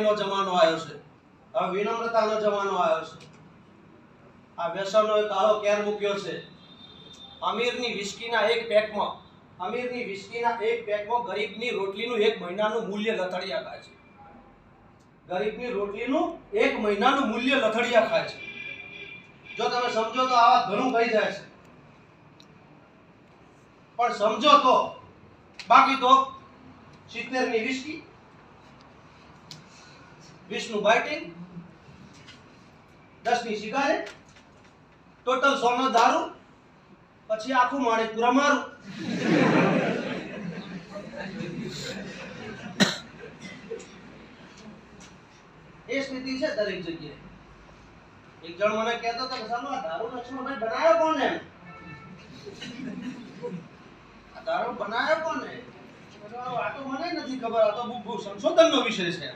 નો જમાનો આવ્યો છે. હવે વિનમ્રતાનો જમાનો આવ્યો છે. આ વ્યસનનો એક કાળો કેર મૂક્યો છે. અમીરની વિસ્કીના એક પેકમાં, અમીરની વિસ્કીના એક પેકમાં ગરીબની રોટલીનું એક મહિનાનું મૂલ્ય લથડિયા ખાય છે. ગરીબની રોટલીનું એક મહિનાનું મૂલ્ય લથડિયા ખાય છે. જો તમે સમજો તો આવા ઘણું કહી જાય છે. પણ સમજો તો. બાકી તો સિત્તેરની વિસ્કી વીસનું બાઇટિંગ દસની સિગારેટ ટોટલ સોનો દારૂ, પછી આખું માણે પૂરા મારું. એ સ્થિતિ છે દરેક જગ્યાએ. એક જણ મને કહેતો હતો કે સાલો, આ દારૂ લક્ષ્મણભાઈ બનાવ્યો કોને? આ દારૂ બનાવ્યો કોને? આ તો મને નથી ખબર, આ તો બહુ સંશોધનનો વિષય છે.